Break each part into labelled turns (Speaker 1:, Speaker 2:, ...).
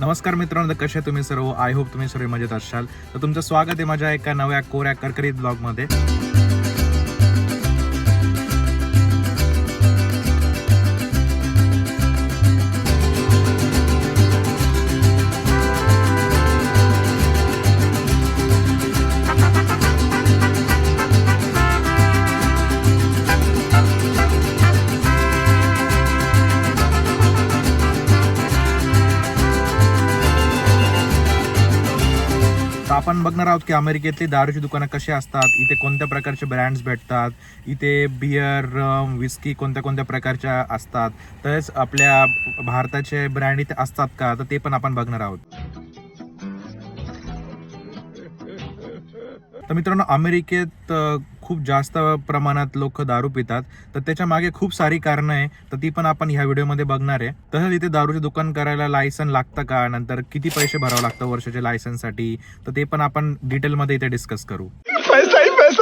Speaker 1: नमस्कार मित्रांनो कसे कसे तुम्ही सर्व? आय होप तुम्ही सर्व मजेत असाल. तर तुमचं स्वागत आहे माझ्या एका नव्या कोऱ्या करकरीत ब्लॉगमध्ये आपण बघणार आहोत की अमेरिकेतली दारूची दुकानं कशी असतात इथे कोणत्या प्रकारचे ब्रँड्स भेटतात इथे बियर रम विस्की कोणत्या कोणत्या प्रकारच्या असतात. तसेच आपल्या भारताचे ब्रँड इथे असतात का तर ते पण आपण बघणार आहोत. तर मित्रांनो अमेरिकेत खूप जास्त प्रमाणात लोक दारू पितात. तर त्याच्यामागे खूप सारी कारणं आहे. तर ती पण आपण ह्या व्हिडिओमध्ये बघणार आहे. तसंच इथे दारूचे दुकान करायला लायसन लागतं का? नंतर किती पैसे भरावं लागतं वर्षाच्या लायसनसाठी तर ते पण आपण डिटेलमध्ये इथे डिस्कस करू.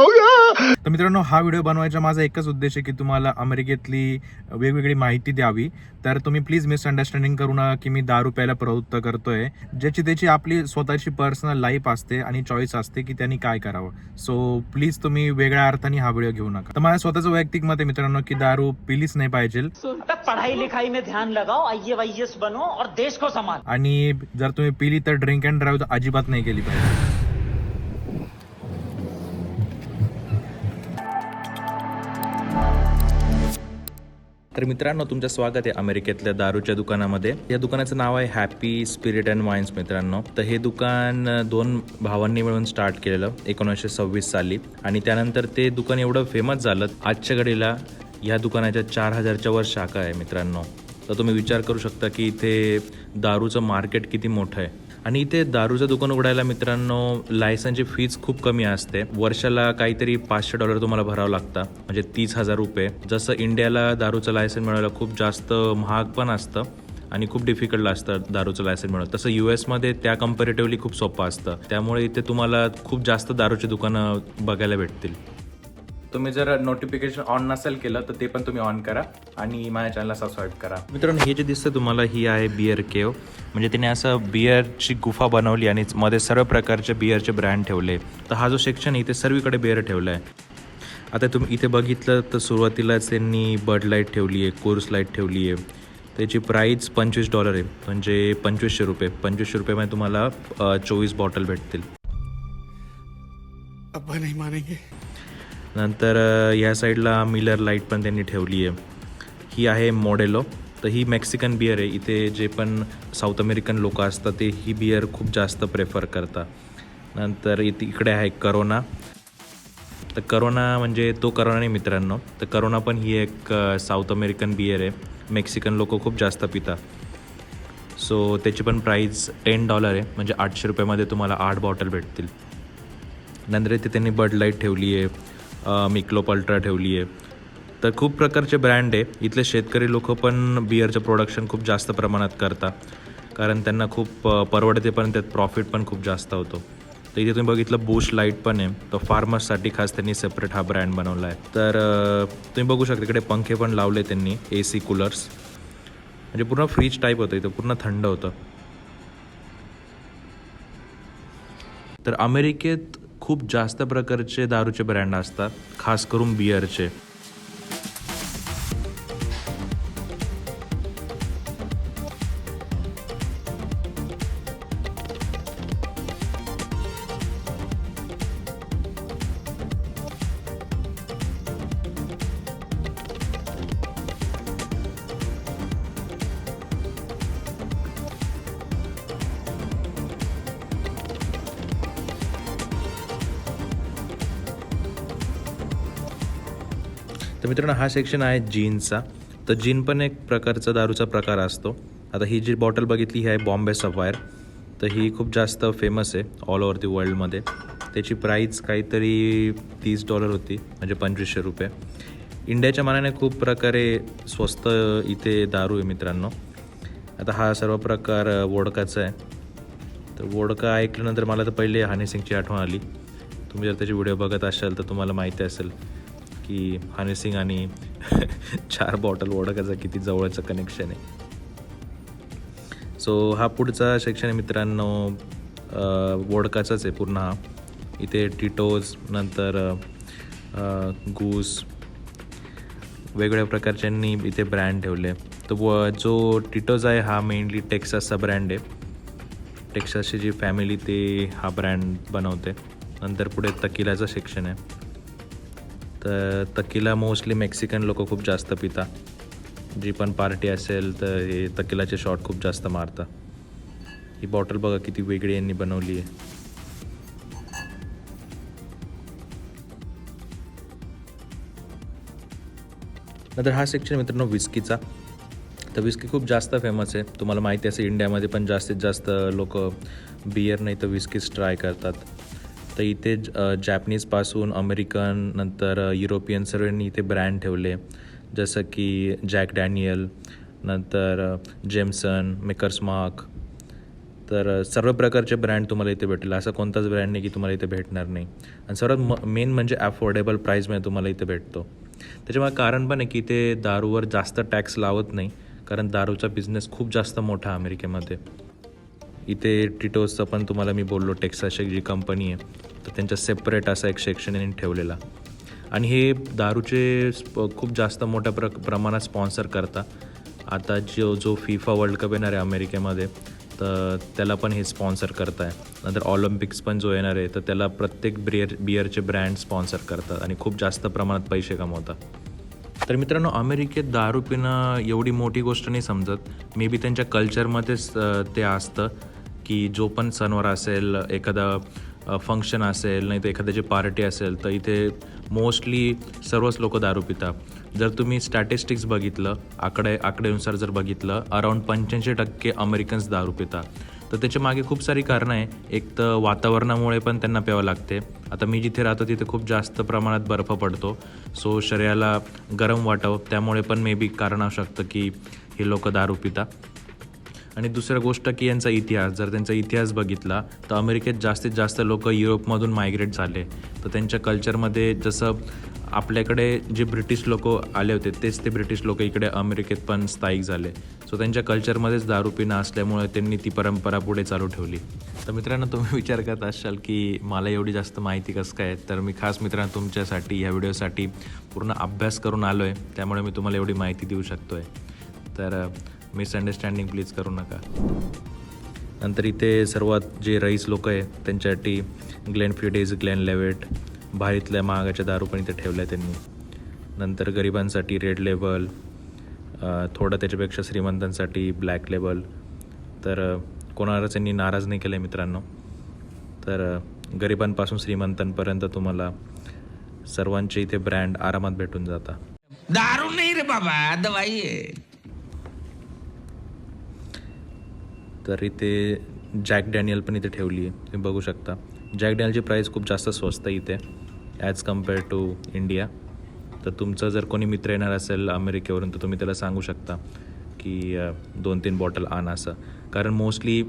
Speaker 2: होगा
Speaker 1: तर मित्रांनो हा व्हिडिओ बनवायचा माझा एकच उद्देश आहे की तुम्हाला अमेरिकेतली वेगवेगळी माहिती द्यावी. तर तुम्ही प्लीज मिसअंडरस्टँडिंग करू नका की मी दारू प्यायला प्रवृत्त करतोय. ज्याची त्याची आपली स्वतःची पर्सनल लाईफ असते आणि चॉईस असते की त्यांनी काय करावं. सो प्लीज तुम्ही वेगळ्या अर्थाने हा व्हिडिओ घेऊ नका. तर माझ्या स्वतःचं वैयक्तिक मत आहे मित्रांनो की दारू पिलीच नाही पाहिजे.
Speaker 3: पढ़ाई लिखाई में ध्यान लगाओ आई वाई बनो और देश को संभाल.
Speaker 1: आणि जर तुम्ही पिली तर ड्रिंक अँड ड्राईव्ह तर अजिबात नाही केली पाहिजे. तर मित्रांनो तुमचं स्वागत आहे अमेरिकेतल्या दारूच्या दुकानामध्ये. या दुकानाचं नाव आहे हॅपी स्पिरिट अँड वाईन्स मित्रांनो. तर हे दुकान दोन भावांनी मिळून स्टार्ट केलेलं एकोणीसशे सव्वीस साली. आणि त्यानंतर ते दुकान एवढं फेमस झालं आजच्या घडीला या दुकानाच्या चार हजारच्या वर शाखा आहे मित्रांनो. तर तुम्ही विचार करू शकता की इथे दारूचं मार्केट किती मोठं आहे. आणि इथे दारूचं दुकान उघडायला मित्रांनो लायसनची फीज खूप कमी असते. वर्षाला काहीतरी पाचशे डॉलर तुम्हाला भरावं लागतं. म्हणजे तीस हजार रुपये. जसं इंडियाला दारूचं लायसन मिळवायला खूप जास्त महाग पण असतं आणि खूप डिफिकल्ट असतं दारूचं लायसन मिळवणं तसं यू एसमध्ये त्या कम्पॅरेटिव्हली खूप सोपं असतं. त्यामुळे इथे तुम्हाला खूप जास्त दारूची दुकानं बघायला भेटतील. तुम्ही जर नोटिफिकेशन ऑन नसेल केलं तर ते पण तुम्ही ऑन करा आणि माझ्या चॅनलला सबस्क्राईब करा. मित्रांनो हे जे दिसतं तुम्हाला ही आहे बिअर केव म्हणजे तिने असं बिअरची गुफा बनवली आणि मध्ये सर्व प्रकारचे बिअरचे ब्रँड ठेवले. तर हा जो सेक्शन आहे इथे सर्वीकडे बिअर ठेवला आहे आता तुम्ही इथे बघितलं तर सुरुवातीलाच त्यांनी बर्ड लाइट ठेवली आहे कोर्स लाइट ठेवली आहे त्याची प्राईस पंचवीस डॉलर आहे. म्हणजे पंचवीसशे रुपये. पंचवीसशे रुपयामध्ये तुम्हाला चोवीस बॉटल भेटतील.
Speaker 2: अब्बा नहीं मानेंगे.
Speaker 1: नंतर ह्या साईडला मिलर लाइट पण त्यांनी ठेवली आहे. ही आहे मॉडेलो तर ही मेक्सिकन बियर आहे. इथे जे पण साऊथ अमेरिकन लोक असतात ते ही बियर खूप जास्त प्रेफर करतात. नंतर इथे इकडे आहे करोना तर करोना म्हणजे तो करोना नाही मित्रांनो. तर करोना पण ही एक साऊथ अमेरिकन बियर आहे. मेक्सिकन लोक खूप जास्त पितात. सो त्याची पण प्राईज टेन डॉलर आहे. म्हणजे आठशे रुपयामध्ये तुम्हाला आठ बॉटल भेटतील. नंतर इथे त्यांनी बड लाइट ठेवली आहे. मिक्लोप अल्ट्रा ठेवली आहे. तर खूप प्रकारचे ब्रँड आहे. इथले शेतकरी लोक पण बिअरचं प्रोडक्शन खूप जास्त प्रमाणात करतात. कारण त्यांना खूप परवडते पण त्यात प्रॉफिट पण खूप जास्त होतो. तर इथे तुम्ही बघितलं बुश लाइट पण आहे. तो फार्मर्ससाठी खास त्यांनी सेपरेट हा ब्रँड बनवला आहे. तर तुम्ही बघू शकता इकडे पंखे पण लावले त्यांनी ए सी कूलर्स म्हणजे पूर्ण फ्रीज टाईप होतं. इथं पूर्ण थंड होतं. तर अमेरिकेत खूप जास्त प्रकारचे दारूचे ब्रँड असतात खास करून बिअरचे तर मित्रांनो हा सेक्शन आहे जीनचा. तर जीन पण एक प्रकारचा दारूचा प्रकार असतो. आता ही जी बॉटल बघितली ही आहे बॉम्बे सफायर तर ही खूप जास्त फेमस आहे ऑल ओव्हर दी वर्ल्डमध्ये त्याची प्राईस काहीतरी तीस डॉलर होती म्हणजे पंचवीसशे रुपये. इंडियाच्या मानाने खूप प्रकारे स्वस्त इथे दारू आहे मित्रांनो. आता हा सर्व प्रकार वोडकाचा आहे. तर वोडका ऐकल्यानंतर मला तर पहिले हनी सिंगची आठवण आली. तुम्ही जर त्याची व्हिडिओ बघत असाल तर तुम्हाला माहिती असेल. की हनी सिंग आणि चार बॉटल वोडकाचं किती जवळचं कनेक्शन आहे. सो हा पुढचा सेक्शन आहे मित्रांनो वोडकाचाच आहे पूर्ण हा. इथे टिटोज नंतर गूस वेगवेगळ्या प्रकारच्यांनी इथे ब्रँड ठेवले. तर व जो टिटोज आहे हा मेनली टेक्सासचा ब्रँड आहे. टेक्सासची जी फॅमिली ते हा ब्रँड बनवते. नंतर पुढे तकिलाचं सेक्शन आहे. तर तकिला मोस्टली मेक्सिकन लोक खूप जास्त पिता. जी पण पार्टी असेल तर हे तकिलाचे शॉट खूप जास्त मारतात ही बॉटल बघा किती वेगळी यांनी बनवली आहे. नंतर हा सेक्शन मित्रांनो विस्कीचा तर विस्की खूप जास्त फेमस आहे. तुम्हाला माहिती असेल इंडियामध्ये पण जास्तीत जास्त लोक बियर नाही तर विस्कीच ट्राय करतात. तर इथे ज- जॅपनीजपासून अमेरिकन नंतर युरोपियन सर्वांनी इथे ब्रँड ठेवले. जसं की जॅक डॅनियल नंतर जेमसन मेकर्स मार्क तर सर्व प्रकारचे ब्रँड तुम्हाला इथे भेटेल असा कोणताच ब्रँड नाही की तुम्हाला इथे भेटणार नाही. आणि सर्वात म मेन म्हणजे अफोर्डेबल प्राईजमध्ये तुम्हाला इथे भेटतो. त्याच्यामुळे कारण पण आहे की इथे दारूवर जास्त टॅक्स लावत नाही. कारण दारूचा बिझनेस खूप जास्त मोठा अमेरिकेमध्ये. इथे टिटोसचं पण तुम्हाला मी बोललो टेक्सासची जी कंपनी आहे. तर त्यांच्या सेपरेट असा एक सेक्शन यांनी ठेवलेला. आणि हे दारूचे स्प- खूप जास्त मोठ्या प्र प्रमाणात स्पॉन्सर करता. आता जो जो फिफा वर्ल्ड कप येणार आहे अमेरिकेमध्ये तर त्याला पण हे स्पॉन्सर करताय. नंतर ऑलिम्पिक्स पण जो येणार आहे तर त्याला प्रत्येक बिअर बिअरचे ब्रँड स्पॉन्सर करतात आणि खूप जास्त प्रमाणात पैसे कमवतात. तर मित्रांनो अमेरिकेत दारू पिणं एवढी मोठी गोष्ट नाही समजत. मे बी त्यांच्या कल्चरमध्येच ते असतं की जो पण सणवार असेल एखादा फंक्शन असेल नाही तर एखाद्याची पार्टी असेल तर इथे मोस्टली सर्वच लोक दारू पितात. जर तुम्ही स्टॅटिस्टिक्स बघितलं आकडे आकडेनुसार जर बघितलं अराऊंड पंच्याऐंशी टक्के अमेरिकन्स दारू पितात. तर त्याच्यामागे खूप सारी कारणं आहे. एक तर वातावरणामुळे पण त्यांना प्यावं लागते. आता मी जिथे राहतो तिथे खूप जास्त प्रमाणात बर्फ पडतो. सो शरीराला गरम वाटावं त्यामुळे पण मे बी कारण असू शकतं की हे लोक दारू पिता आणि दुसरं गोष्ट की यांचा इतिहास जर त्यांचा इतिहास बघितला तर अमेरिकेत जास्तीत जास्त लोक युरोपमधून मायग्रेट झाले. तर त्यांच्या कल्चरमध्ये जसं आपल्याकडे जे ब्रिटिश लोक आले होते तेच ते ब्रिटिश लोक इकडे अमेरिकेत पण स्थायिक झाले. सो त्यांच्या कल्चरमध्येच दारू पिणं असल्यामुळे त्यांनी ती परंपरा पुढे चालू ठेवली. तर मित्रांनो तुम्ही विचार करत असाल की मला एवढी जास्त माहिती कसं काय तर मी खास मित्रांनो तुमच्यासाठी ह्या व्हिडिओसाठी पूर्ण अभ्यास करून आलो आहे त्यामुळे मी तुम्हाला एवढी माहिती देऊ शकतो आहे तर मिसअंडरस्टँडिंग प्लीज करू नका. नंतर इथे सर्वात जे रईस लोक आहे त्यांच्यासाठी ग्लेन फ्युडेज ग्लेन लेवेट भारीतल्या महागाच्या दारू पण इथे ठेवल्या त्यांनी. नंतर गरिबांसाठी रेड लेबल थोडं त्याच्यापेक्षा श्रीमंतांसाठी ब्लॅक लेबल तर कोणालाच यांनी नाराज नाही केलं आहे मित्रांनो. तर गरिबांपासून श्रीमंतांपर्यंत तुम्हाला सर्वांचे इथे ब्रँड आरामात भेटून जाता.
Speaker 4: दारू नाही रे बाबा दवाई आहे.
Speaker 1: तर इथे जॅक डॅनियल पण इथे ठेवली आहे. तुम्ही बघू शकता. जॅक डॅनियलची प्राईस खूप जास्त स्वस्त आहे इथे ॲज कंपेअर टू इंडिया तर तुमचं जर कोणी मित्र येणार असेल अमेरिकेवरून तर तुम्ही त्याला सांगू शकता की दोन तीन बॉटल आणा असं. कारण मोस्टली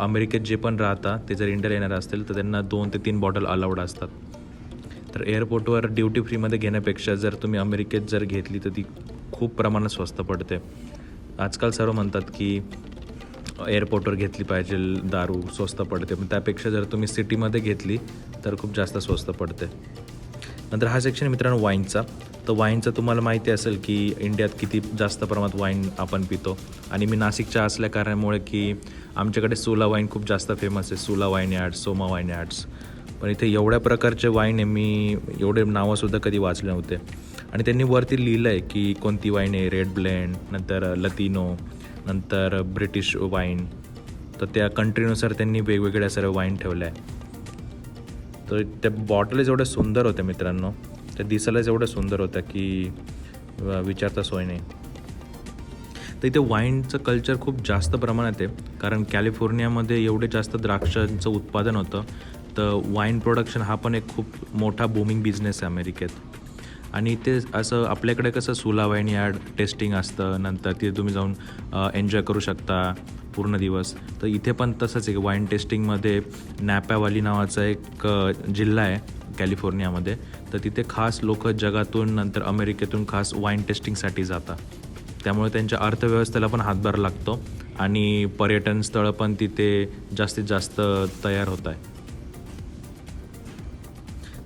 Speaker 1: अमेरिकेत जे पण राहतात ते जर इंडियाला येणार असतील तर त्यांना दोन ते तीन बॉटल अलाउड असतात. तर एअरपोर्टवर ड्युटी फ्रीमध्ये घेण्यापेक्षा जर तुम्ही अमेरिकेत जर घेतली तर ती खूप प्रमाणात स्वस्त पडते. आजकाल सर्व म्हणतात की एअरपोर्टवर घेतली पाहिजे दारू स्वस्त पडते. पण त्यापेक्षा जर तुम्ही सिटीमध्ये घेतली तर खूप जास्त स्वस्त पडते. नंतर हा सेक्शन मित्रांनो वाईनचा तर वाईनचं तुम्हाला माहिती असेल की इंडियात किती जास्त प्रमाणात वाईन आपण पितो. आणि मी नाशिकच्या असल्या कारणामुळे की आमच्याकडे सोला वाईन खूप जास्त फेमस आहे. Sula vineyards Soma vineyards पण इथे एवढ्या प्रकारचे वाईन आहे मी एवढे नावंसुद्धा कधी वाचले नव्हते. आणि त्यांनी वरती लिहिलं आहे की कोणती वाईन आहे रेड ब्लेंड नंतर लतिनो नंतर ब्रिटिश वाईन. तर त्या कंट्रीनुसार त्यांनी वेगवेगळ्या सर्व वाईन ठेवल्या. आहे तर त्या बॉटल्स एवढ्या सुंदर होत्या मित्रांनो. त्या दिसायलाच एवढ्या सुंदर होत्या की विचारता सोय नाही. तर इथे वाईनचं कल्चर खूप जास्त प्रमाणात आहे. कारण कॅलिफोर्नियामध्ये एवढे जास्त द्राक्षांचं उत्पादन होतं. तर वाईन प्रोडक्शन हा पण एक खूप मोठा बूमिंग बिझनेस आहे अमेरिकेत. आणि ते असं आपल्याकडे कसं सुला वाईन यार्ड टेस्टिंग असतं नंतर तिथे तुम्ही जाऊन एन्जॉय करू शकता पूर्ण दिवस. तर इथे पण तसंच आहे वाईन टेस्टिंगमध्ये नॅपॅवाली नावाचा एक जिल्हा आहे कॅलिफोर्नियामध्ये. तर तिथे खास लोक जगातून नंतर अमेरिकेतून खास वाईन टेस्टिंगसाठी जातात. त्यामुळे त्यांच्या अर्थव्यवस्थेला पण हातभार लागतो आणि पर्यटन स्थळं पण तिथे जास्तीत जास्त तयार होत आहे.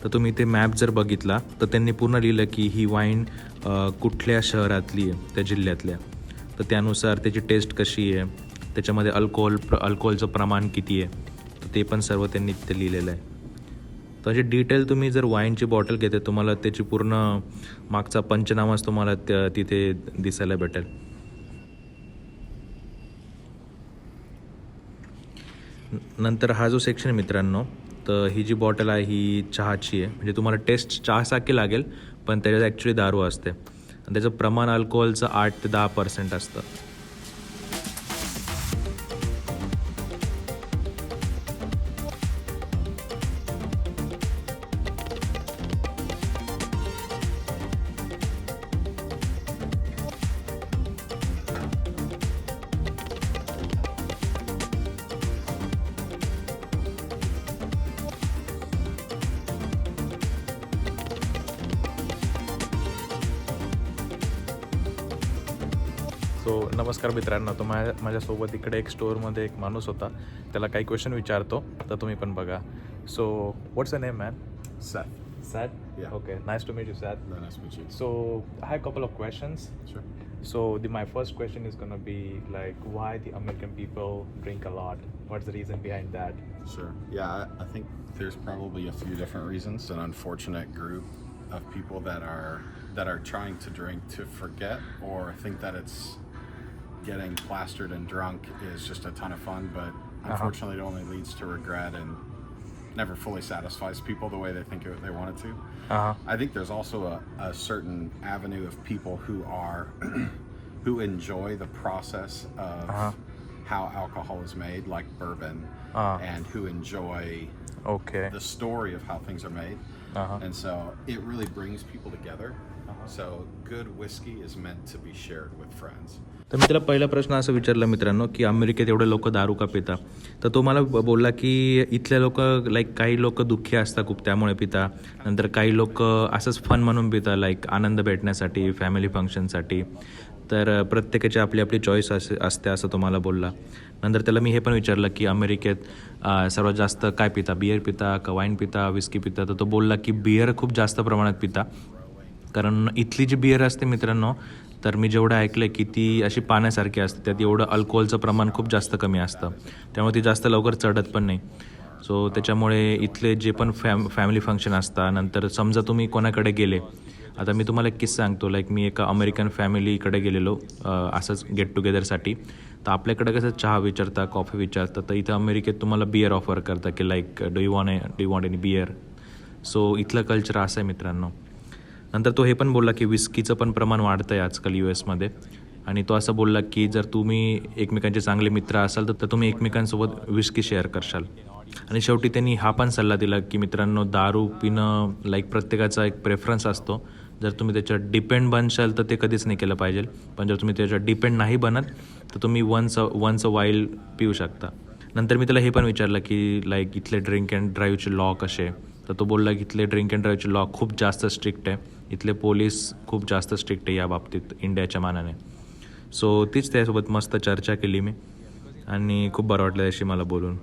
Speaker 1: तर तुम्ही ते मॅप जर बघितला तर त्यांनी पूर्ण लिहिलं की ही वाईन कुठल्या शहरातली आहे त्या जिल्ह्यातल्या. तर त्यानुसार त्याची टेस्ट कशी आहे त्याच्यामध्ये अल्कोहोल प्र अल्कोहोलचं प्रमाण किती आहे तर ते पण सर्व त्यांनी तिथे लिहिलेलं आहे. तर असे डिटेल तुम्ही जर वाईनची बॉटल घेते तुम्हाला त्याची पूर्ण मागचा पंचनामाच तुम्हाला त्या तिथे दिसायला भेटेल. नंतर हा जो सेक्शन मित्रांनो तर ही जी बॉटल आहे ही चहाची आहे. म्हणजे तुम्हाला टेस्ट चहासारखी लागेल पण त्याच्यात ॲक्च्युली दारू असते. आणि त्याचं प्रमाण अल्कोहोलचं आठ ते दहा पर्सेंट असतं. सो नमस्कार मित्रांनो तो माझ्या माझ्यासोबत इकडे एक स्टोअरमध्ये एक माणूस होता त्याला काही क्वेश्चन विचारतो तर तुम्ही पण बघा so what's a name man
Speaker 2: Seth.
Speaker 1: Seth
Speaker 2: Yeah.
Speaker 1: Okay nice to meet you Seth
Speaker 2: Very nice to meet you.
Speaker 1: So I have a couple of questions.
Speaker 2: Sure.
Speaker 1: So the, my first question is gonna be like why the American people drink a lot? What's the reason behind that?
Speaker 2: Sure. Yeah, I, I think there's probably a few different reasons. An unfortunate group of people that are that are trying to drink to forget or think that it's getting plastered and drunk is just a ton of fun, but unfortunately it only leads to regret and never fully satisfies people the way they think it, they want it to.
Speaker 1: Uh-huh.
Speaker 2: I think there's also a, a certain avenue of people who are who enjoy the process of
Speaker 1: Uh-huh.
Speaker 2: how alcohol is made, like bourbon,
Speaker 1: Uh-huh.
Speaker 2: and who enjoy
Speaker 1: Okay.
Speaker 2: the story of how things are made.
Speaker 1: Uh-huh.
Speaker 2: And so it really brings people together. So good whiskey is meant to be shared with friends.
Speaker 1: तर मी त्याला पहिला प्रश्न असं विचारला मित्रांनो की अमेरिकेत एवढे लोक दारू का पिता तर तो मला ब- बोलला की इथले लोक लाईक काही लोक दुःखी असतात खूप त्यामुळे पिता नंतर काही लोक असंच फन म्हणून पिता लाईक आनंद भेटण्यासाठी फॅमिली फंक्शनसाठी तर प्रत्येकाची आपली आपली चॉईस असे असते असं तो मला बोलला नंतर त्याला मी हे पण विचारलं की अमेरिकेत सर्वात जास्त काय पिता? बियर पिता का वाईन पिता विस्की पिता? तर तो बोलला की बियर खूप जास्त प्रमाणात पिता. कारण इथली जी बियर असते मित्रांनो तर मी जेवढं ऐकलं की ती अशी पाण्यासारखी असते त्यात एवढं अल्कोहोलचं प्रमाण खूप जास्त कमी असतं. त्यामुळे ती जास्त लवकर चढत पण नाही. सो त्याच्यामुळे इथले जे पण फॅम फॅमिली फंक्शन असतात नंतर समजा तुम्ही कोणाकडे गेले आता मी तुम्हाला एक किस्सा सांगतो. लाईक मी एका अमेरिकन फॅमिलीकडे गेलेलो असंच गेट टुगेदरसाठी. तर आपल्याकडे कसं चहा विचारता कॉफी विचारता तर इथं अमेरिकेत तुम्हाला बियर ऑफर करता की like do you want do want any beer so इथलं कल्चर असं आहे मित्रांनो. नंतर तो हे पण बोलला की विस्कीचं पण प्रमाण वाढतं आहे आजकाल यू एसमध्ये आणि तो असं बोलला की जर तुम्ही एकमेकांचे चांगले मित्र असाल तर तुम्ही एकमेकांसोबत विस्की शेअर करशाल. आणि शेवटी त्यांनी हा पण सल्ला दिला की मित्रांनो दारू पिणं लाईक प्रत्येकाचा एक प्रेफरन्स असतो. जर तुम्ही त्याच्यावर डिपेंड बनशाल तर ते कधीच नाही केलं पाहिजे. पण जर तुम्ही त्याच्यावर डिपेंड नाही बनत तर तुम्ही वन्स वन्स अ वाईल पिऊ शकता. नंतर मी त्याला हे पण विचारलं की लाईक इथले ड्रिंक अँड ड्राईव्हचे लॉ कसे? तर तो बोलला की इथले ड्रिंक अँड ड्राईव्हचे लॉ खूप जास्त स्ट्रिक्ट आहे. इथले पोलीस खूप जास्त स्ट्रिक्ट आहे या बाबतीत इंडियाच्या मानाने. सो तीच त्यासोबत मस्त चर्चा केली मी. आणि खूप बरं वाटलं अशी मला बोलून.